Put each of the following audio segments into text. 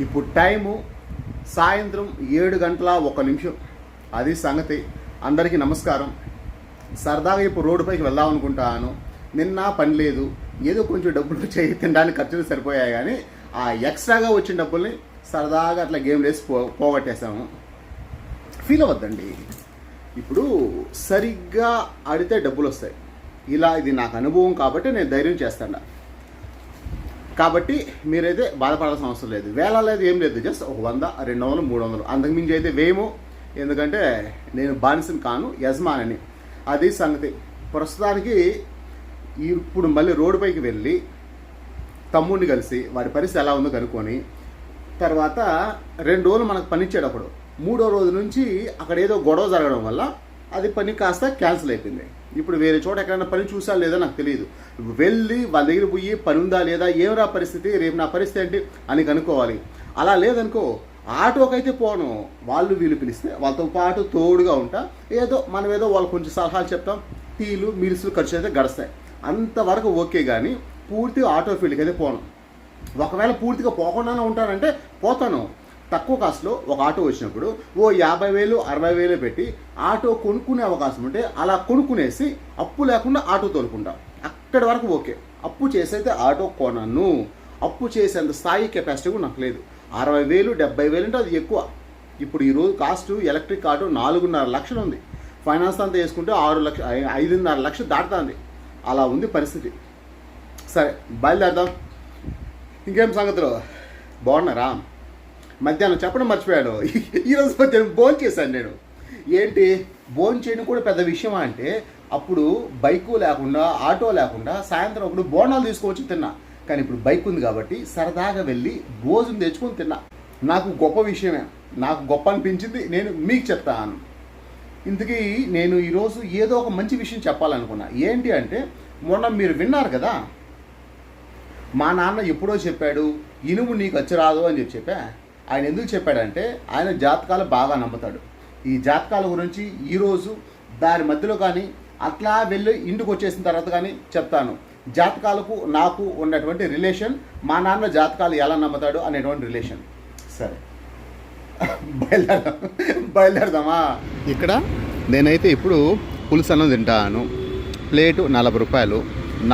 ఇప్పుడు టైము సాయంత్రం ఏడు గంటల ఒక నిమిషం. అది సంగతి. అందరికీ నమస్కారం. సరదాగా ఇప్పుడు రోడ్డుపైకి వెళ్దాం అనుకుంటాను. నిన్న పని లేదు. ఏదో కొంచెం డబ్బులు చేయి తినడానికి ఖర్చులు సరిపోయాయి కానీ ఆ ఎక్స్ట్రాగా వచ్చిన డబ్బుల్ని సరదాగా అట్లా గేమ్ వేసి పో పోగొట్టేశాము. ఫీల్ అవ్వద్దండి. ఇప్పుడు సరిగ్గా ఆడితే డబ్బులు వస్తాయి. ఇలా ఇది నాకు అనుభవం కాబట్టి నేను ధైర్యం చేస్తాను. కాబట్టి మీరైతే బాధపడాల్సిన అవసరం లేదు. వేల లేదు ఏం లేదు. జస్ట్ ఒక వంద రెండు వందలు మూడు వందలు. అంతకుమించి అయితే వేయము. ఎందుకంటే నేను బానిసని కాను యజమానని. అది సంగతి. ప్రస్తుతానికి ఇప్పుడు మళ్ళీ రోడ్డుపైకి వెళ్ళి తమ్ముడిని కలిసి వారి పరిస్థితి ఎలా ఉందో కనుక్కొని తర్వాత రెండు రోజులు మనకు పని ఇచ్చేటప్పుడు మూడో రోజు నుంచి అక్కడ ఏదో గొడవ జరగడం వల్ల అది పని కాస్త క్యాన్సిల్ అయిపోయింది. ఇప్పుడు వేరే చోట ఎక్కడైనా పని చూసా లేదా నాకు తెలియదు వెళ్ళి వాళ్ళ దగ్గర పోయి పని ఉందా లేదా ఏమిరా పరిస్థితి రేపు నా పరిస్థితి ఏంటి అని కనుక్కోవాలి. అలా లేదనుకో ఆటోకైతే పోను. వాళ్ళు వీళ్ళు పిలిస్తే వాళ్ళతో పాటు తోడుగా ఉంటా. ఏదో మనం ఏదో వాళ్ళు కొంచెం సలహాలు చెప్తాం. టీలు మీల్స్లు ఖర్చు అయితే గడుస్తాయి. అంతవరకు ఓకే కానీ పూర్తిగా ఆటో ఫీల్డ్కి అయితే పోను. ఒకవేళ పూర్తిగా పోకుండానే ఉంటానంటే పోతాను. తక్కువ కాస్ట్లో ఒక ఆటో వచ్చినప్పుడు ఓ యాభై వేలు అరవై వేలు పెట్టి ఆటో కొనుక్కునే అవకాశం ఉంటే అలా కొనుక్కునేసి అప్పు లేకుండా ఆటో తోలుకుంటాం. అక్కడి వరకు ఓకే. అప్పు చేసైతే ఆటో కొనను. అప్పు చేసేంత స్థాయి కెపాసిటీ కూడా నాకు లేదు. అరవై వేలు డెబ్బై వేలు అంటే అది ఎక్కువ. ఇప్పుడు ఈరోజు కాస్ట్ ఎలక్ట్రిక్ ఆటో నాలుగున్నర లక్షలు ఉంది. ఫైనాన్స్ అంతా వేసుకుంటే ఆరు లక్ష ఐదున్నర లక్షలు దాటుతుంది. అలా ఉంది పరిస్థితి. సరే బయలుదేరదాం. ఇంకేం సంగతులు? బాగున్నారా? మధ్యాహ్నం చెప్పడం మర్చిపోయాను. ఈరోజు మధ్యాహ్నం భోజనం చేశాను నేను. ఏంటి? భోజనం చేయడం కూడా పెద్ద విషయం అంటే అప్పుడు బైకు లేకుండా ఆటో లేకుండా సాయంత్రం అప్పుడు బోనాలు తీసుకొచ్చి తిన్నా. కానీ ఇప్పుడు బైక్ ఉంది కాబట్టి సరదాగా వెళ్ళి భోజనం తెచ్చుకొని తిన్నా. నాకు గొప్ప విషయమే. నాకు గొప్ప అనిపించింది. నేను మీకు చెప్తాను. ఇంతకీ నేను ఈరోజు ఏదో ఒక మంచి విషయం చెప్పాలనుకున్నా. ఏంటి అంటే మొన్న మీరు విన్నారు కదా? మా నాన్న ఎప్పుడో చెప్పాడు ఇనుము నీకు వచ్చి రాదు అని చెప్పి చెప్పా? ఆయన ఎందుకు చెప్పాడంటే ఆయన జాతకాలు బాగా నమ్ముతాడు. ఈ జాతకాల గురించి ఈరోజు దాని మధ్యలో కానీ అట్లా వెళ్ళి ఇంటికి వచ్చేసిన తర్వాత కానీ చెప్తాను. జాతకాలకు నాకు ఉన్నటువంటి రిలేషన్ మా నాన్న జాతకాలు ఎలా నమ్ముతాడు అనేటువంటి రిలేషన్ సరే. బయలుదేరదాం. బయలుదేరదామా? ఇక్కడ నేనైతే ఇప్పుడు పులుసు అన్నం తింటాను. ప్లేటు నలభై రూపాయలు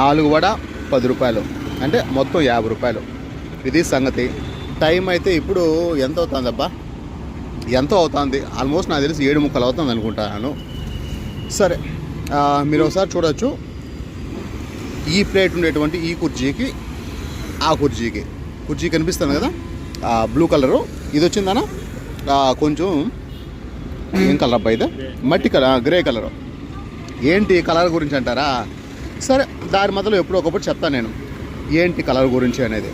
నాలుగు వడ పది రూపాయలు అంటే మొత్తం యాభై రూపాయలు. ఇది సంగతి. టైం అయితే ఇప్పుడు ఎంత అవుతుందబ్బా? ఎంతో అవుతుంది? ఆల్మోస్ట్ నాకు తెలిసి ఏడు ముక్కలు అవుతుంది అనుకుంటాను. సరే మీరు ఒకసారి చూడొచ్చు. ఈ ప్లేట్ ఉండేటువంటి ఈ కుర్చీకి ఆ కుర్చీకి. కుర్చీ కనిపిస్తుంది కదా? Blue colour. ఇది వచ్చిందనా? కొంచెం ఏం కలర్ అబ్బా ఇది? మట్టి కలర్ గ్రే కలరు. ఏంటి కలర్ గురించి అంటారా? సరే దాని మొదలు ఎప్పుడో ఒకప్పుడు చెప్తాను నేను. ఏంటి కలర్ గురించి అనేది?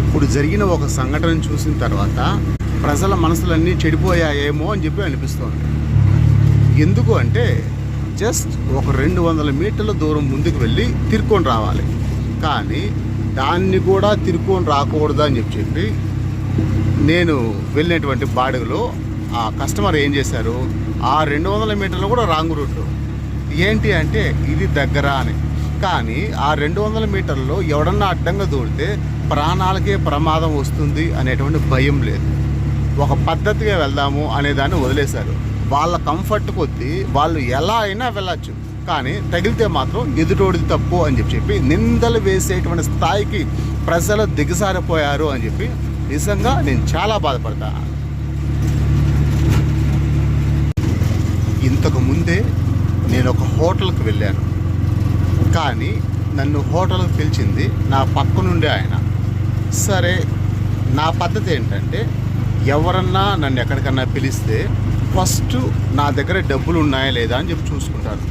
ఇప్పుడు జరిగిన ఒక సంఘటన చూసిన తర్వాత ప్రజల మనసులన్నీ చెడిపోయాయేమో అని చెప్పి అనిపిస్తోంది. ఎందుకు అంటే జస్ట్ ఒక రెండు వందల మీటర్ల దూరం ముందుకు వెళ్ళి తిరుక్కొని రావాలి. కానీ దాన్ని కూడా తిరుక్కొని రాకూడదు అని చెప్పి చెప్పి నేను వెళ్ళినటువంటి బాడుగలో ఆ కస్టమర్ ఏం చేశారు? ఆ రెండు వందల మీటర్లు కూడా రాంగ్ రూట్. ఏంటి అంటే ఇది దగ్గర అని. కానీ ఆ రెండు వందల మీటర్లలో ఎవడన్నా అడ్డంగా దూడితే ప్రాణాలకే ప్రమాదం వస్తుంది అనేటువంటి భయం లేదు. ఒక పద్ధతిగా వెళ్దాము అనే దాన్ని వదిలేశారు. వాళ్ళ కంఫర్ట్ కొద్దీ వాళ్ళు ఎలా అయినా వెళ్ళచ్చు. కానీ తగిలితే మాత్రం ఎదుటోడిది తప్పు అని చెప్పి చెప్పి నిందలు వేసేటువంటి స్థాయికి ప్రజలు దిగసారిపోయారు అని చెప్పి నిజంగా నేను చాలా బాధపడతాను ఇంతకు ముందే నేను ఒక హోటల్కి వెళ్ళాను. కానీ నన్ను హోటల్కి పిలిచింది నా పక్కనుండే ఆయన. సరే నా పద్ధతి ఏంటంటే ఎవరన్నా నన్ను ఎక్కడికన్నా పిలిస్తే ఫస్ట్ నా దగ్గర డబ్బులు ఉన్నాయా లేదా అని చెప్పి చూసుకుంటాను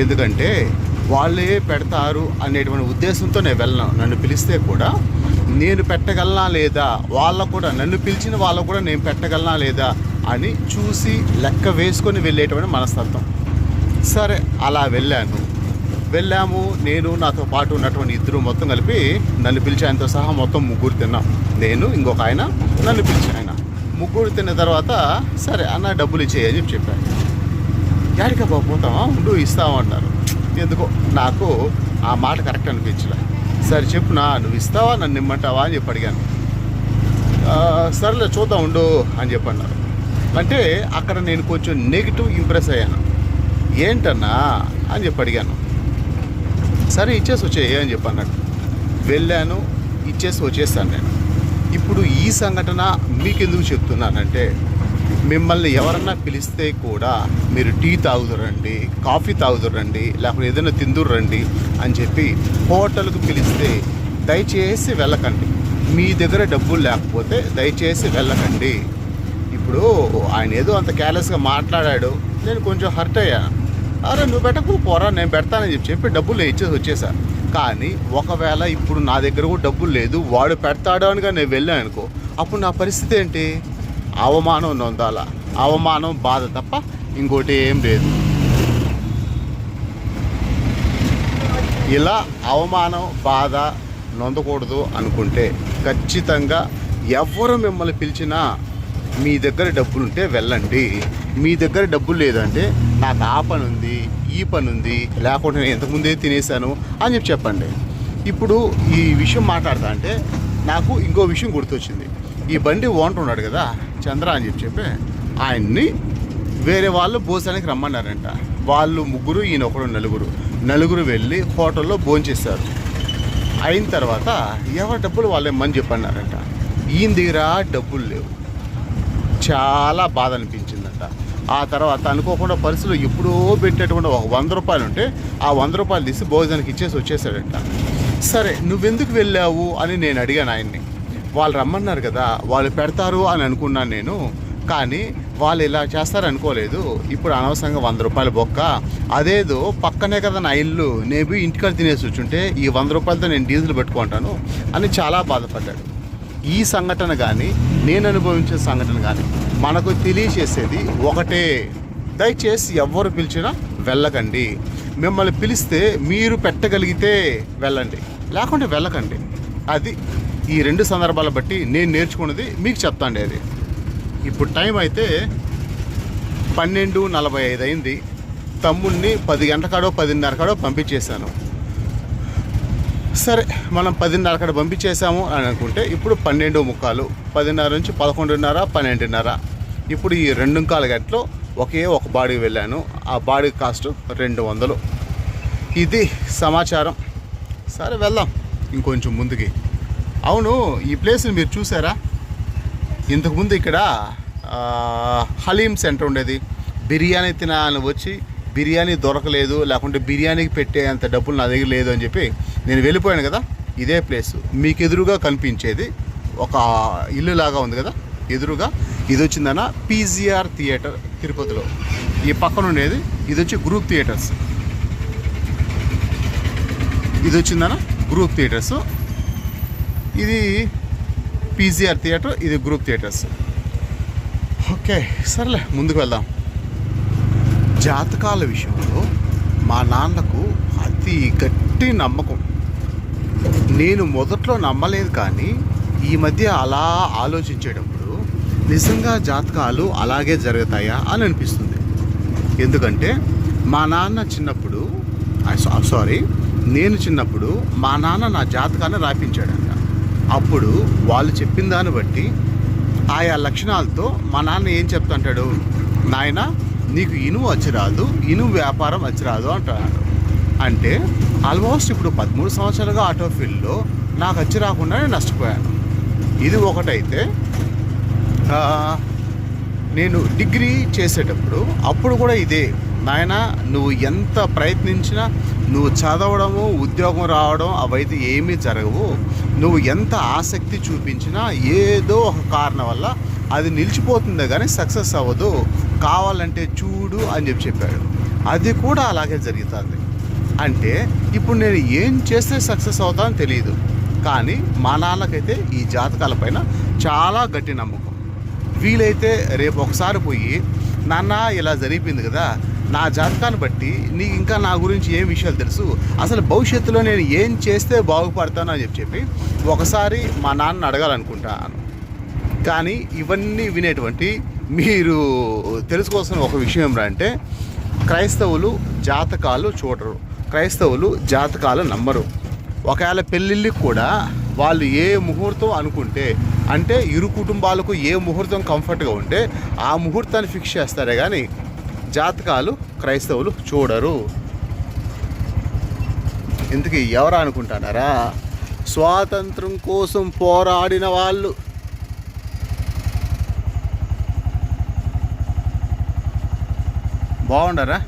ఎందుకంటే వాళ్ళే పెడతారు అనేటువంటి ఉద్దేశంతో నేను వెళ్ళను. నన్ను పిలిస్తే కూడా నేను పెట్టగలనా లేదా వాళ్ళకు కూడా నన్ను పిలిచిన వాళ్ళకు కూడా నేను పెట్టగలనా లేదా అని చూసి లెక్క వేసుకొని వెళ్ళేటువంటి మనస్తత్వం. సరే అలా వెళ్ళాను. వెళ్ళాము నేను నాతో పాటు ఉన్నటువంటి ఇద్దరు మొత్తం కలిపి నన్ను పిలిచి ఆయనతో సహా మొత్తం ముగ్గురు తిన్నాం. నేను ఇంకొక ఆయన నన్ను పిలిచి ఆయన. ముగ్గురు తిన్న తర్వాత సరే అన్న డబ్బులు ఇచ్చేయని చెప్పి చెప్పాను యాడికా పోతామా ఉండు ఇస్తామంటారు ఎందుకో నాకు ఆ మాట కరెక్ట్ అనిపించలే. సరే చెప్పునా నువ్వు ఇస్తావా? నన్ను ఇమ్మంటావా? అని చెప్పి అడిగాను. సర్లే చూద్దాం ఉండు అని చెప్పి అన్నారు. అంటే అక్కడ నేను కొంచెం నెగిటివ్ ఇంప్రెస్ అయ్యాను. ఏంటన్నా? అని చెప్పి అడిగాను. సరే ఇచ్చేసి వచ్చేయి అని చెప్పి నాకు. వెళ్ళాను ఇచ్చేసి వచ్చేస్తాను నేను. ఇప్పుడు ఈ సంఘటన మీకెందుకు చెప్తున్నానంటే మిమ్మల్ని ఎవరన్నా పిలిస్తే కూడా మీరు టీ తాగుదురండి కాఫీ తాగుదురండి లేకపోతే ఏదైనా తిందురండి అని చెప్పి హోటల్కు పిలిస్తే దయచేసి వెళ్ళకండి. మీ దగ్గర డబ్బులు లేకపోతే దయచేసి వెళ్ళకండి. ఇప్పుడు ఆయన ఏదో అంత కేర్లెస్గా మాట్లాడాడు. నేను కొంచెం హర్ట్ అయ్యాను. అరే నువ్వు పెట్టకు పోరా నేను పెడతానని చెప్పి చెప్పి డబ్బులు నేను ఇచ్చేసి వచ్చేసా. కానీ ఒకవేళ ఇప్పుడు నా దగ్గర కూడా డబ్బులు లేదు వాడు పెడతాడు అనిగా నేను వెళ్ళాను అనుకో అప్పుడు నా పరిస్థితి ఏంటి? అవమానం నొందాల అవమానం బాధ తప్ప ఇంకోటి ఏం లేదు. ఇలా అవమానం బాధ నొందకూడదు అనుకుంటే ఖచ్చితంగా ఎవరు మిమ్మల్ని పిలిచినా మీ దగ్గర డబ్బులు ఉంటే వెళ్ళండి. మీ దగ్గర డబ్బులు లేదంటే నాకు ఆ పని ఉంది ఈ పని ఉంది లేకుంటే నేను ఇంతకుముందే తినేసాను అని చెప్పి చెప్పండి. ఇప్పుడు ఈ విషయం మాట్లాడతా అంటే నాకు ఇంకో విషయం గుర్తొచ్చింది. ఈ బండి ఓనర్ ఉన్నాడు కదా చంద్ర అని చెప్పి చెప్పి ఆయన్ని వేరే వాళ్ళు భోజనానికి రమ్మన్నారంట. వాళ్ళు ముగ్గురు ఈయన ఒకడు నలుగురు. నలుగురు వెళ్ళి హోటల్లో భోంచేస్తారు అయిన తర్వాత ఎవరి డబ్బులు వాళ్ళేమని చెప్పన్నారంట. ఈయన దగ్గర డబ్బులు లేవు. చాలా బాధ అనిపించిందంట. ఆ తర్వాత అనుకోకుండా పరిస్థితులు ఎప్పుడో పెట్టేటువంటి ఒక వంద రూపాయలు ఉంటే ఆ వంద రూపాయలు తీసి భోజనానికి ఇచ్చేసి వచ్చేసాడంట. సరే నువ్వెందుకు వెళ్ళావు అని నేను అడిగాను ఆయన్ని. వాళ్ళు రమ్మన్నారు కదా వాళ్ళు పెడతారు అని అనుకున్నాను నేను. కానీ వాళ్ళు ఇలా చేస్తారు అనుకోలేదు. ఇప్పుడు అనవసరంగా వంద రూపాయలు బొక్క. అదేదో పక్కనే కదా నా ఇల్లు. నేను ఇంటికాడ తినేసి వచ్చుంటే ఈ వంద రూపాయలతో నేను డీజిల్ పెట్టుకుంటాను అని చాలా బాధపడ్డాడు. ఈ సంఘటన కానీ నేను అనుభవించిన సంఘటన కానీ మనకు తెలియచేసేది ఒకటే. దయచేసి ఎవరు పిలిచినా వెళ్ళకండి. మిమ్మల్ని పిలిస్తే మీరు పెట్టగలిగితే వెళ్ళండి. లేకుంటే వెళ్ళకండి. అది ఈ రెండు సందర్భాల బట్టి నేను నేర్చుకున్నది మీకు చెప్తాండి అది. ఇప్పుడు టైం అయితే పన్నెండు నలభై ఐదు అయింది. తమ్ముడిని పది గంటల కాడో పదిన్నర కాడో పంపించేశాను. సరే మనం పదిన్నర అక్కడ పంపించేసాము అని అనుకుంటే ఇప్పుడు పన్నెండు ముక్కాలు. పదిన్నర నుంచి పదకొండున్నర పన్నెండున్నర. ఇప్పుడు ఈ రెండు కాల గట్లో ఒకే ఒక బాడీకి వెళ్ళాను. ఆ బాడీ కాస్ట్ రెండు వందలు. ఇది సమాచారం. సరే వెళ్దాం ఇంకొంచెం ముందుకి. అవును ఈ ప్లేస్ని మీరు చూసారా? ఇంతకుముందు ఇక్కడ హలీం సెంటర్ ఉండేది. బిర్యానీ తినాలని వచ్చి బిర్యానీ దొరకలేదు లేకుంటే బిర్యానీకి పెట్టే అంత డబ్బులు నా దగ్గర లేదు అని చెప్పి నేను వెళ్ళిపోయాను కదా ఇదే ప్లేస్ మీకు ఎదురుగా కనిపించేది ఒక ఇల్లు లాగా ఉంది కదా ఎదురుగా. ఇది వచ్చిందన్న పీజీఆర్ థియేటర్ తిరుపతిలో. ఈ పక్కన ఉండేది ఇది వచ్చి గ్రూప్ థియేటర్స్ ఇది వచ్చిందన్న గ్రూప్ థియేటర్స్ ఇది పీజీఆర్ థియేటర్ ఇది గ్రూప్ థియేటర్స్ ఓకే సర్లే ముందుకు వెళ్దాం. జాతకాల విషయంలో మా నాన్నకు అతి గట్టి నమ్మకం. నేను మొదట్లో నమ్మలేదు కానీ ఈ మధ్య అలా ఆలోచించేటప్పుడు నిజంగా జాతకాలు అలాగే జరుగుతాయా అని అనిపిస్తుంది. ఎందుకంటే మా నాన్న చిన్నప్పుడు సారీ నేను చిన్నప్పుడు మా నాన్న నా జాతకాన్ని రాపించాడంట. అప్పుడు వాళ్ళు చెప్పిన దాన్ని బట్టి ఆయా లక్షణాలతో మా నాన్న ఏం చెప్తుంటాడు? నాయన నీకు ఇనుము వచ్చి రాదు ఇనుము వ్యాపారం వచ్చి రాదు అంటున్నాడు అంటే ఆల్మోస్ట్ ఇప్పుడు పదమూడు సంవత్సరాలుగా ఆటో ఫీల్డ్లో నాకు వచ్చి రాకుండా నేను నష్టపోయాను. ఇది ఒకటైతే నేను డిగ్రీ చేసేటప్పుడు అప్పుడు కూడా ఇదే నాయన నువ్వు ఎంత ప్రయత్నించినా నువ్వు చదవడము ఉద్యోగం రావడం అవైతే ఏమీ జరగవు. నువ్వు ఎంత ఆసక్తి చూపించినా ఏదో ఒక కారణం వల్ల అది నిలిచిపోతుందే కానీ సక్సెస్ అవ్వదు. కావాలంటే చూడు అని చెప్పి చెప్పాడు. అది కూడా అలాగే జరుగుతుంది. అంటే ఇప్పుడు నేను ఏం చేస్తే సక్సెస్ అవుతానో తెలియదు కానీ మా నాన్నకైతే ఈ జాతకాలపైన చాలా గట్టి నమ్మకం. వీలైతే రేపు ఒకసారి పోయి నాన్న ఇలా జరిగింది కదా నా జాతకాన్ని బట్టి నీకు ఇంకా నా గురించి ఏం విషయాలు తెలుసు? అసలు భవిష్యత్తులో నేను ఏం చేస్తే బాగుపడతాను అని చెప్పి చెప్పి ఒకసారి మా నాన్న అడగాలనుకుంటాను. కానీ ఇవన్నీ వినేటువంటి మీరు తెలుసుకోవాల్సిన ఒక విషయం ఏంటంటే క్రైస్తవులు జాతకాలు చూడరు. క్రైస్తవులు జాతకాలు నమ్మరు ఒకవేళ పెళ్ళిళ్ళకి కూడా వాళ్ళు ఏ ముహూర్తం అనుకుంటే అంటే ఇరు కుటుంబాలకు ఏ ముహూర్తం కంఫర్ట్గా ఉంటే ఆ ముహూర్తాన్ని ఫిక్స్ చేస్తారే కానీ జాతకాలు క్రైస్తవులు చూడరు. ఇంతకీ ఎవరు అనుకుంటున్నారా? స్వాతంత్రం కోసం పోరాడిన వాళ్ళు. బాగుండరా?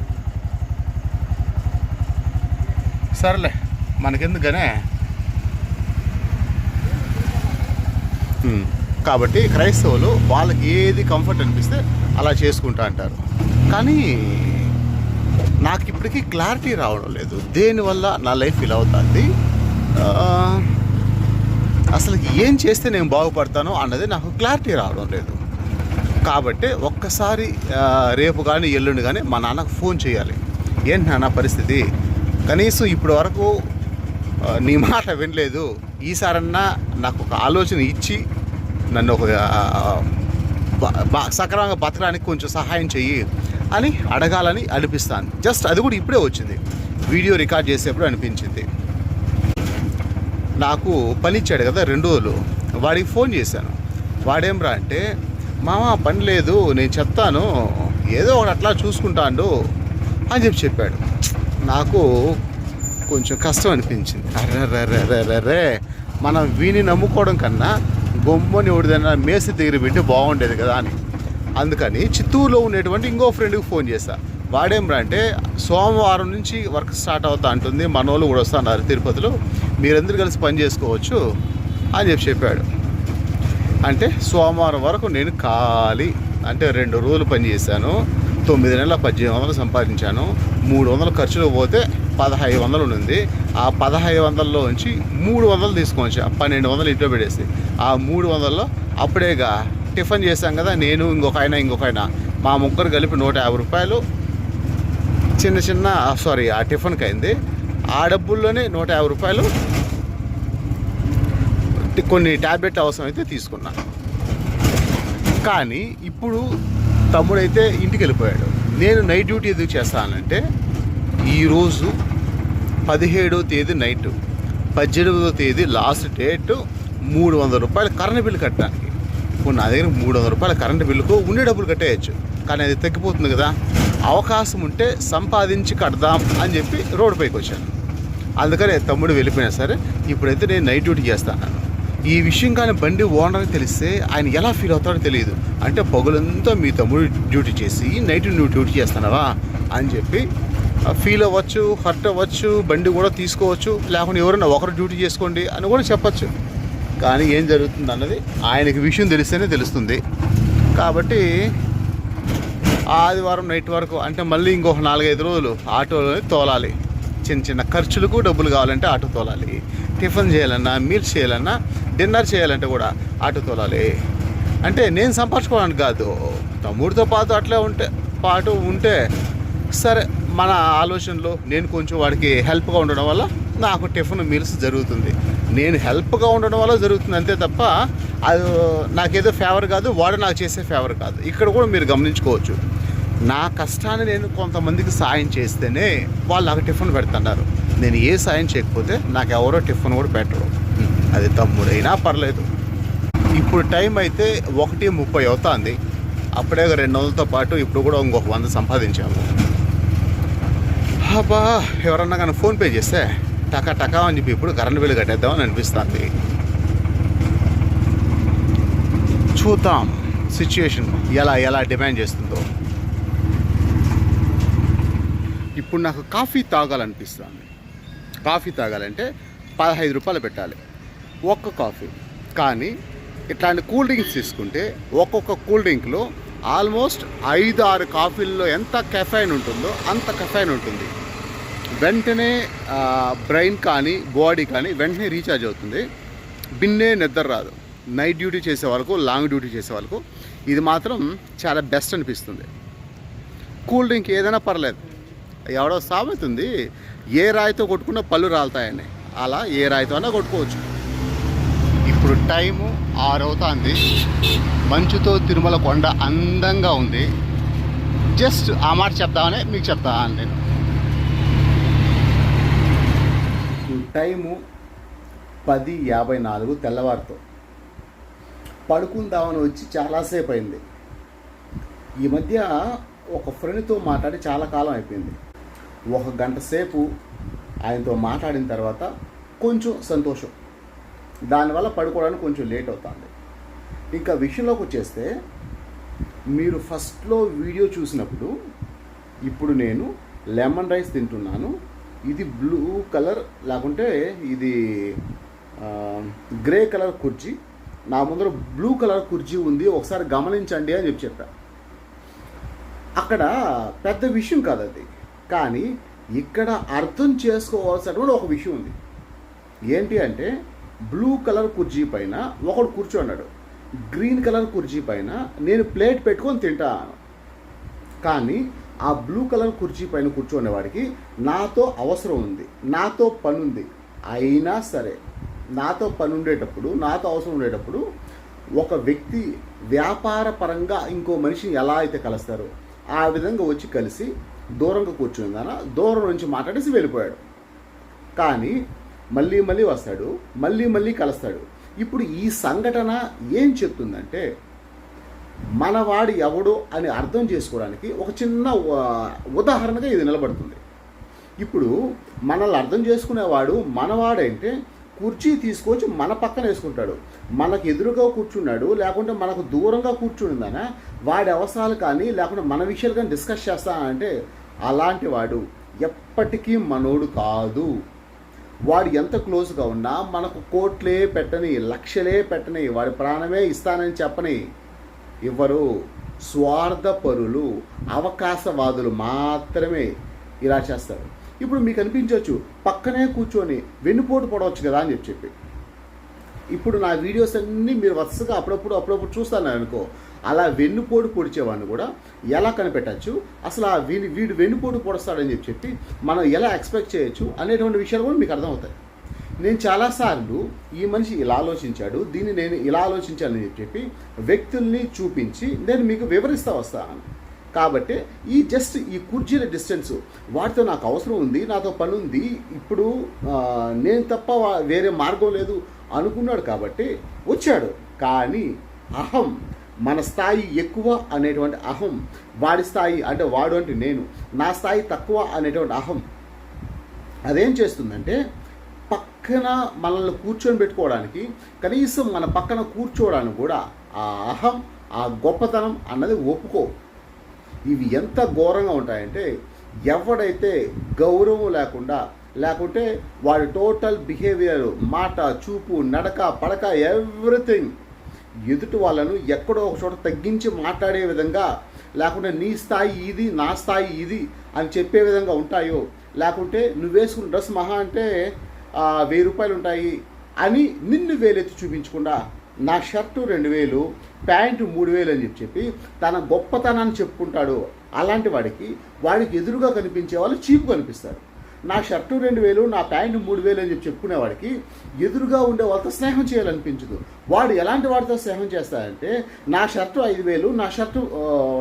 సర్లే మనకెందుకనే కాబట్టి క్రైస్తవులు వాళ్ళకి ఏది కంఫర్ట్ అనిపిస్తే అలా చేసుకుంటా అంటారు. కానీ నాకు ఇప్పటికీ క్లారిటీ రావడం లేదు. దేనివల్ల నా లైఫ్ ఇలా అవుతుంది? అసలు ఏం చేస్తే నేను బాగుపడతాను అన్నది నాకు క్లారిటీ రావడం లేదు. కాబట్టి ఒక్కసారి రేపు కానీ ఎల్లుండి కానీ మా నాన్నకు ఫోన్ చేయాలి. ఏంటి నాన్న పరిస్థితి? కనీసం ఇప్పటి వరకు నీ మాట వినలేదు. ఈసారన్నా నాకు ఒక ఆలోచన ఇచ్చి నన్ను ఒక సక్రమంగా బతకడానికి కొంచెం సహాయం చెయ్యి అని అడగాలని అనిపిస్తాను. జస్ట్ అది కూడా ఇప్పుడే వచ్చింది. వీడియో రికార్డ్ చేసేప్పుడు అనిపించింది. నాకు పని ఇచ్చాడు కదా రెండు రోజులు. వాడికి ఫోన్ చేశాను. వాడేం రా అంటే మామ పని లేదు నేను చెప్తాను. ఏదో ఒకటి అట్లా చూసుకుంటాడు అని చెప్పి చెప్పాడు. నాకు కొంచెం కష్టం అనిపించింది. అర్రర్రర్రర్రే మనం వీని నమ్ముకోవడం కన్నా గొమ్మని ఓడిదన్నా మేసి దగ్గర పెట్టి బాగుండేది కదా అని. అందుకని చిత్తూరులో ఉండేటువంటి ఇంకో ఫ్రెండ్కి ఫోన్ చేశా. వాడేమ్రా అంటే సోమవారం నుంచి వర్క్ స్టార్ట్ అవుతా అంటుంది మన వాళ్ళు కూడా వస్తున్నారు తిరుపతిలో మీరందరూ కలిసి పని చేసుకోవచ్చు అని చెప్పి చెప్పాడు. అంటే సోమవారం వరకు నేను ఖాళీ అంటే రెండు రోజులు పని చేశాను. తొమ్మిది నెలల పద్దెనిమిది వందలు సంపాదించాను. మూడు వందలు ఖర్చులు పోతే పదహైదు వందలు ఉంది ఆ పదహైదు వందల్లో నుంచి మూడు వందలు తీసుకొని పన్నెండు వందలు ఇంట్లో పెట్టేసి. ఆ మూడు వందల్లో అప్పుడేగా టిఫిన్ చేశాం కదా నేను ఇంకొక ఆయన ఇంకొక ఆయన. మా ముగ్గురు కలిపి నూట యాభై రూపాయలు చిన్న చిన్న సారీ ఆ టిఫిన్కి అయింది. ఆ డబ్బుల్లోనే నూట యాభై రూపాయలు కొన్ని ట్యాబ్లెట్ అవసరం అయితే తీసుకున్నాను కానీ ఇప్పుడు తమ్ముడైతే ఇంటికి వెళ్ళిపోయాడు నేను నైట్ డ్యూటీ ఎందుకు చేస్తానంటే ఈరోజు పదిహేడవ తేదీ నైట్ పద్దెనిమిదవ తేదీ లాస్ట్ డేట్ మూడు వందల రూపాయలు కరెంట్ బిల్లు కట్టడానికి. ఇప్పుడు నా దగ్గర మూడు వందల రూపాయల కరెంట్ బిల్లుకు ఉండే డబ్బులు కట్టేయచ్చు. కానీ అది తగ్గిపోతుంది కదా. అవకాశం ఉంటే సంపాదించి కడదాం అని చెప్పి రోడ్డు పైకి వచ్చాను. అందుకనే తమ్ముడు వెళ్ళిపోయినా సరే ఇప్పుడైతే నేను నైట్ డ్యూటీ చేస్తాను. ఈ విషయం కానీ బండి ఓనర్కి తెలిస్తే ఆయన ఎలా ఫీల్ అవుతాడో తెలియదు. అంటే పగులంతా మీ తమ్ముడు డ్యూటీ చేసి నైట్ నువ్వు డ్యూటీ చేస్తున్నావా అని చెప్పి ఫీల్ అవ్వచ్చు హర్ట్ అవ్వచ్చు బండి కూడా తీసుకోవచ్చు లేకుంటే ఎవరైనా ఒకరు డ్యూటీ చేసుకోండి అని కూడా చెప్పచ్చు. కానీ ఏం జరుగుతుంది అన్నది ఆయనకి విషయం తెలిస్తేనే తెలుస్తుంది. కాబట్టి ఆదివారం నైట్ వరకు అంటే మళ్ళీ ఇంకొక నాలుగైదు రోజులు ఆటోలో తోలాలి. చిన్న చిన్న ఖర్చులకు డబ్బులు కావాలంటే ఆటో తోలాలి. టిఫిన్ చేయాలన్నా మీల్స్ చేయాలన్నా డిన్నర్ చేయాలంటే కూడా ఆటో తోలాలి. అంటే నేను సంపాదించుకోవడానికి కాదు తమ్ముడితో పాటు అట్లే ఉంటే పాటు ఉంటే సరే మన ఆలోచనలో నేను కొంచెం వాడికి హెల్ప్గా ఉండడం వల్ల నాకు టిఫిన్ మీల్స్ జరుగుతుంది. నేను హెల్ప్గా ఉండడం వల్ల జరుగుతుంది అంతే తప్ప అది నాకేదో ఫేవర్ కాదు వాడు నాకు చేసే ఫేవర్ కాదు. ఇక్కడ కూడా మీరు గమనించుకోవచ్చు. నా కష్టాన్ని నేను కొంతమందికి సాయం చేస్తేనే వాళ్ళు నాకు టిఫిన్ పెడుతున్నారు. నేను ఏ సాయం చేయకపోతే నాకు ఎవరో టిఫిన్ కూడా పెట్టరు. అది తమ్ముడైనా పర్లేదు. ఇప్పుడు టైం అయితే ఒకటి ముప్పై అవుతుంది. అప్పుడే రెండు వందలతో పాటు ఇప్పుడు కూడా ఇంకొక వంద సంపాదించాము. అబ్బా ఎవరన్నా కానీ ఫోన్పే చేస్తే టకా టకా అని చెప్పి ఇప్పుడు కరెంట్ బిల్లు కట్టేద్దామని అనిపిస్తుంది. చూద్దాం సిచ్యుయేషన్ ఎలా ఎలా డిమాండ్ చేస్తుందో. ఇప్పుడు నాకు కాఫీ తాగాలనిపిస్తుంది. కాఫీ తాగాలంటే పదహైదు రూపాయలు పెట్టాలి. ఒక్క కాఫీ. కానీ ఇట్లాంటి కూల్ డ్రింక్స్ తీసుకుంటే ఒక్కొక్క కూల్ డ్రింక్లో ఆల్మోస్ట్ ఐదు ఆరు కాఫీల్లో ఎంత కెఫైన్ ఉంటుందో అంత కెఫైన్ ఉంటుంది. వెంటనే బ్రెయిన్ కానీ బాడీ కానీ వెంటనే రీఛార్జ్ అవుతుంది. బిన్నే నిద్ర రాదు. నైట్ డ్యూటీ చేసే వాళ్ళకు లాంగ్ డ్యూటీ చేసే వాళ్ళకు ఇది మాత్రం చాలా బెస్ట్ అనిపిస్తుంది. కూల్ డ్రింక్ ఏదైనా పర్లేదు. ఎవడో సామెతుంది ఏ రాయితో కొట్టుకున్నా పళ్ళు రాలుతాయని. అలా ఏ రాయితో అయినా కొట్టుకోవచ్చు. ఇప్పుడు టైము ఆరు అవుతుంది మంచుతో తిరుమల కొండ అందంగా ఉంది. జస్ట్ ఆ మాట చెప్తామని మీకు చెప్తాను నేను. టైము పది యాభై నాలుగు తెల్లవారితో. పడుకుందామని వచ్చి చాలాసేపు అయింది. ఈ మధ్య ఒక ఫ్రెండ్తో మాట్లాడి చాలా కాలం అయిపోయింది. ఒక గంట సేపు ఆయనతో మాట్లాడిన తర్వాత కొంచెం సంతోషం. దానివల్ల పడుకోవడానికి కొంచెం లేట్ అవుతుంది. ఇంకా విషయంలోకి వచ్చేస్తే మీరు ఫస్ట్లో వీడియో చూసినప్పుడు ఇప్పుడు నేను లెమన్ రైస్ తింటున్నాను. ఇది బ్లూ కలర్ లేకుంటే ఇది గ్రే కలర్ కుర్చీ. నా ముందర బ్లూ కలర్ కుర్చీ ఉంది ఒకసారి గమనించండి అని చెప్పి చెప్పా. అక్కడ పెద్ద విషయం కాదు అది. కానీ ఇక్కడ అర్థం చేసుకోవాల్సినటువంటి ఒక విషయం ఉంది. ఏంటి అంటే బ్లూ కలర్ కుర్చీ పైన ఒకడు కూర్చున్నాడు గ్రీన్ కలర్ కుర్చీ పైన నేను ప్లేట్ పెట్టుకొని తింటాను కానీ ఆ బ్లూ కలర్ కుర్చీ పైన కూర్చునేవాడికి నాతో అవసరం ఉంది నాతో పని ఉంది. అయినా సరే నాతో పని ఉండేటప్పుడు నాతో అవసరం ఉండేటప్పుడు ఒక వ్యక్తి వ్యాపార పరంగా ఇంకో మనిషిని ఎలా అయితే కలుస్తారో ఆ విధంగా వచ్చి కలిసి దూరంగా కూర్చుందాన దూరం నుంచి మాట్లాడేసి వెళ్ళిపోయాడు. కానీ మళ్ళీ మళ్ళీ వస్తాడు మళ్ళీ మళ్ళీ కలుస్తాడు. ఇప్పుడు ఈ సంఘటన ఏం చెప్తుందంటే మనవాడు ఎవడు అని అర్థం చేసుకోవడానికి ఒక చిన్న ఉదాహరణగా ఇది నిలబడుతుంది. ఇప్పుడు మనల్ని అర్థం చేసుకునేవాడు మనవాడంటే కుర్చీ తీసుకొచ్చి మన పక్కన వేసుకుంటాడు. మనకు ఎదురుగా కూర్చున్నాడు లేకుంటే మనకు దూరంగా కూర్చుందానా వాడి అవసరాలు కానీ లేకుంటే మన విషయాలు కానీ డిస్కస్ చేస్తానంటే అలాంటి వాడు ఎప్పటికీ మనోడు కాదు. వాడు ఎంత క్లోజ్గా ఉన్నా మనకు కోట్లే పెట్టని లక్షలే పెట్టని వాడి ప్రాణమే ఇస్తానని చెప్పని ఇవ్వరు. స్వార్థపరులు అవకాశవాదులు మాత్రమే ఇలా చేస్తారు. ఇప్పుడు మీకు అనిపించవచ్చు పక్కనే కూర్చొని వెన్నుపోటు పడవచ్చు కదా అని చెప్పి. చెప్పి ఇప్పుడు నా వీడియోస్ అన్నీ మీరు వరుసగా అప్పుడప్పుడు అప్పుడప్పుడు చూస్తాను అనుకో. అలా వెన్నుపోటు పొడిచేవాడిని కూడా ఎలా కనిపెట్టచ్చు? అసలు ఆ వీడి వీడు వెన్నుపోటు పొడుస్తాడని చెప్పి చెప్పి మనం ఎలా ఎక్స్పెక్ట్ చేయొచ్చు అనేటువంటి విషయాలు కూడా మీకు అర్థమవుతాయి. నేను చాలాసార్లు ఈ మనిషి ఇలా ఆలోచించాడు దీన్ని నేను ఇలా ఆలోచించాలని చెప్పి చెప్పి వ్యక్తుల్ని చూపించి నేను మీకు వివరిస్తా వస్తాను. కాబట్టి ఈ జస్ట్ ఈ కుర్చీల డిస్టెన్స్ వాటితో నాకు అవసరం ఉంది నాతో పని ఉంది ఇప్పుడు నేను తప్ప వేరే మార్గం లేదు అనుకున్నాడు కాబట్టి వచ్చాడు. కానీ అహం మన స్థాయి ఎక్కువ అనేటువంటి అహం వాడి స్థాయి అంటే వాడు అంటే నేను నా స్థాయి తక్కువ అనేటువంటి అహం. అదేం చేస్తుందంటే పక్కన మనల్ని కూర్చొని పెట్టుకోవడానికి కనీసం మన పక్కన కూర్చోవడానికి కూడా ఆ అహం ఆ గొప్పతనం అన్నది ఒప్పుకో. ఇవి ఎంత ఘోరంగా ఉంటాయంటే ఎవడైతే గౌరవం లేకుండా లేకుంటే వాడి టోటల్ బిహేవియర్ మాట చూపు నడక పడక ఎవ్రీథింగ్ ఎదుటి వాళ్ళను ఎక్కడో ఒక చోట తగ్గించి మాట్లాడే విధంగా లేకుంటే నీ స్థాయి ఇది నా స్థాయి ఇది అని చెప్పే విధంగా ఉంటాయో లేకుంటే నువ్వు వేసుకున్న డ్రెస్ మహా అంటే వెయ్యి రూపాయలు ఉంటాయి అని నిన్ను వేలెత్తి చూపించకుండా నా షర్టు రెండు వేలు ప్యాంటు మూడు వేలు అని చెప్పి తన గొప్పతనాన్ని చెప్పుకుంటాడు. అలాంటి వాడికి వాడికి ఎదురుగా కనిపించే వాళ్ళు చీపు కనిపిస్తారు. నా షర్టు రెండు వేలు నా ప్యాంటు మూడు వేలు అని చెప్పి చెప్పుకునేవాడికి ఎదురుగా ఉండే వాళ్ళతో స్నేహం చేయాలనిపించదు. వాడు ఎలాంటి వాడితో స్నేహం చేస్తాడంటే నా షర్టు ఐదు వేలు నా షర్టు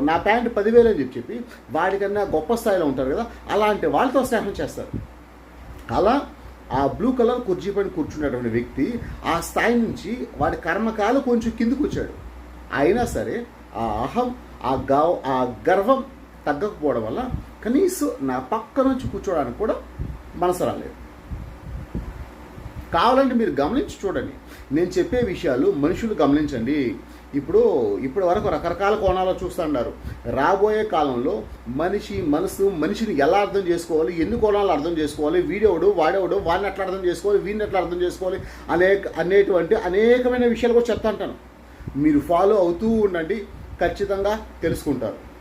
నా ప్యాంటు పదివేలు అని చెప్పి చెప్పి వాడికన్నా గొప్ప స్థాయిలో ఉంటారు కదా అలాంటి వాళ్ళతో స్నేహం చేస్తారు. అలా ఆ బ్లూ కలర్ కుర్చీ పైన కూర్చున్నటువంటి వ్యక్తి ఆ స్థాయి నుంచి వాడి కర్మకాలు కొంచెం కిందికి వచ్చాడు. అయినా సరే ఆ అహం ఆ గౌ ఆ గర్వం తగ్గకపోవడం వల్ల కనీసం నా పక్క నుంచి కూర్చోవడానికి కూడా మనసు రాలేదు. కావాలంటే మీరు గమనించి చూడండి. నేను చెప్పే విషయాలు మనుషులు గమనించండి. ఇప్పుడు ఇప్పటి వరకు రకరకాల కోణాలు చూస్తున్నారు రాబోయే కాలంలో మనిషి మనసు మనిషిని ఎలా అర్థం చేసుకోవాలి ఎన్ని కోణాలు అర్థం చేసుకోవాలి వీడెవడు వాడెవడు వాడిని ఎట్లా అర్థం చేసుకోవాలి వీడిని ఎట్లా అర్థం చేసుకోవాలి అనేక అనేటువంటి అనేకమైన విషయాలు కూడా చెప్తా అంటాను మీరు ఫాలో అవుతూ ఉండండి. ఖచ్చితంగా తెలుసుకుంటారు.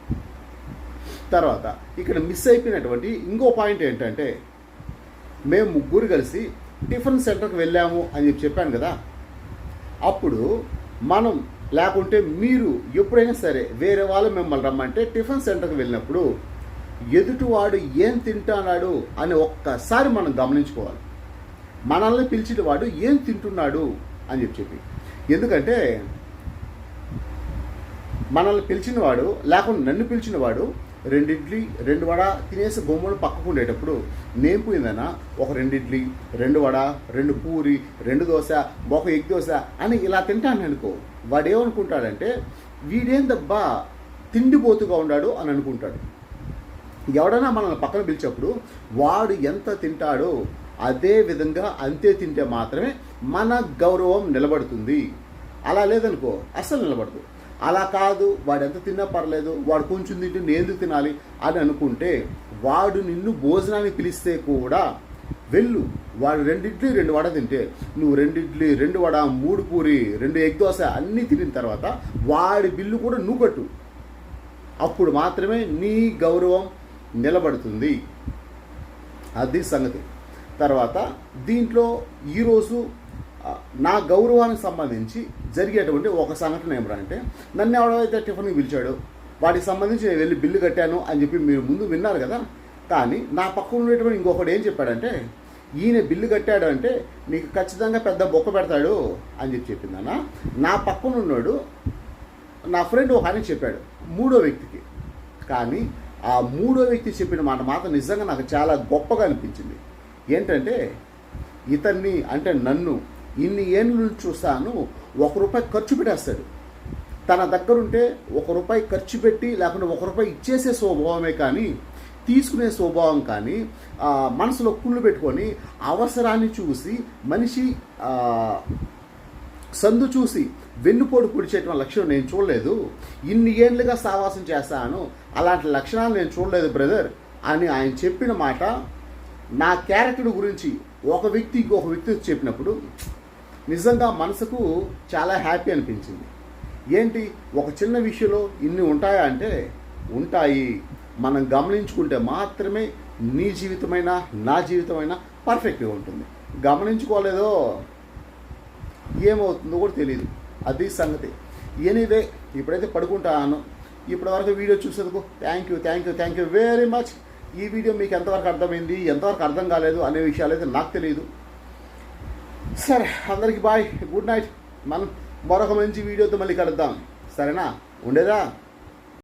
తర్వాత ఇక్కడ మిస్ అయిపోయినటువంటి ఇంకో పాయింట్ ఏంటంటే మేము ముగ్గురు కలిసి టిఫిన్ సెంటర్కి వెళ్ళాము అని చెప్పి చెప్పాను కదా. అప్పుడు మనం లేకుంటే మీరు ఎప్పుడైనా సరే వేరే వాళ్ళు మిమ్మల్ని రమ్మంటే టిఫిన్ సెంటర్కి వెళ్ళినప్పుడు ఎదుటివాడు ఏం తింటున్నాడు అని ఒక్కసారి మనం గమనించుకోవాలి. మనల్ని పిలిచిన వాడు ఏం తింటున్నాడు అని చెప్పి చెప్పి. ఎందుకంటే మనల్ని పిలిచినవాడు లేకుండా నన్ను పిలిచినవాడు రెండు ఇడ్లీ రెండు వడ తినేసి బొమ్మలు పక్కకు ఉండేటప్పుడు నేను పోయిందనా ఒక రెండు ఇడ్లీ రెండు వడ రెండు పూరి రెండు దోశ ఒక ఎగ్ దోశ అని ఇలా తింటాను అనుకో. వాడేమనుకుంటాడంటే వీడేందబ్బా తిండిపోతుగా ఉన్నాడు అని అనుకుంటాడు. ఎవడైనా మనల్ని పక్కన పిలిచేప్పుడు వాడు ఎంత తింటాడో అదే విధంగా అంతే తింటే మాత్రమే మన గౌరవం నిలబడుతుంది. అలా లేదనుకో అస్సలు నిలబడదు. అలా కాదు వాడు ఎంత తిన్నా పర్లేదు వాడు కొంచెం తింటే నేను ఎందుకు తినాలి అని అనుకుంటే వాడు నిన్ను భోజనానికి పిలిస్తే కూడా వెళ్ళు వాడు రెండిడ్లీ రెండు వడ తింటే. నువ్వు రెండిడ్లీ రెండు వడ మూడు పూరి రెండు ఎగ్ దోశ అన్నీ తినిన తర్వాత వాడి బిల్లు కూడా నువ్వు కట్టు. అప్పుడు మాత్రమే నీ గౌరవం నిలబడుతుంది. అది సంగతి. తర్వాత దీంట్లో ఈరోజు నా గౌరవానికి సంబంధించి జరిగేటువంటి ఒక సంఘటన ఏమిటంటే నన్ను ఎవడైతే టిఫిన్కి పిలిచాడు వాటికి సంబంధించి నేను వెళ్ళి బిల్లు కట్టాను అని చెప్పి మీరు ముందు విన్నారు కదా. కానీ నా పక్కన ఉండేటువంటి ఇంకొకటి ఏం చెప్పాడంటే ఈయన బిల్లు కట్టాడు అంటే నీకు ఖచ్చితంగా పెద్ద బొక్క పెడతాడు అని చెప్పి చెప్పిందన్న నా పక్కన ఉన్నాడు నా ఫ్రెండ్ ఒక ఆయన చెప్పాడు మూడో వ్యక్తికి. కానీ ఆ మూడో వ్యక్తి చెప్పిన మాట మాత్రం నిజంగా నాకు చాలా గొప్పగా అనిపించింది. ఏంటంటే ఇతన్ని అంటే నన్ను ఇన్ని ఏళ్ళు నుంచి చూస్తాను ఒక రూపాయి ఖర్చు పెట్టేస్తాడు. తన దగ్గరుంటే ఒక రూపాయి ఖర్చు పెట్టి లేకుంటే ఒక రూపాయి ఇచ్చేసే స్వభావమే కానీ తీసుకునే స్వభావం కానీ మనసులో కుళ్ళు పెట్టుకొని అవసరాన్ని చూసి మనిషి సందు చూసి వెన్నుపోటు పొడిచేటువంటి లక్షణం నేను చూడలేదు. ఇన్ని ఏళ్ళుగా సావాసం చేస్తాను అలాంటి లక్షణాలు నేను చూడలేదు బ్రదర్ అని ఆయన చెప్పిన మాట నా క్యారెక్టర్ గురించి ఒక వ్యక్తి ఇంకొక వ్యక్తి చెప్పినప్పుడు నిజంగా మనసుకు చాలా హ్యాపీ అనిపించింది. ఏంటి? ఒక చిన్న విషయంలో ఇన్ని ఉంటాయా అంటే ఉంటాయి. మనం గమనించుకుంటే మాత్రమే నీ జీవితమైనా నా జీవితమైనా పర్ఫెక్ట్గా ఉంటుంది. గమనించుకోలేదో ఏమవుతుందో కూడా తెలియదు అది సంగతి. ఎనీవే ఇప్పుడైతే పడుకుంటాను. ఇప్పటివరకు వీడియో చూసేందుకు thank you thank you thank you very much. ఈ వీడియో మీకు ఎంతవరకు అర్థమైంది ఎంతవరకు అర్థం కాలేదు అనే విషయాలు అయితే నాకు తెలియదు సరే అందరికి బాయ్. Good night. మనం మరొక మంచి వీడియోతో మళ్ళీ కలుద్దాం. సరేనా? ఉండేదా?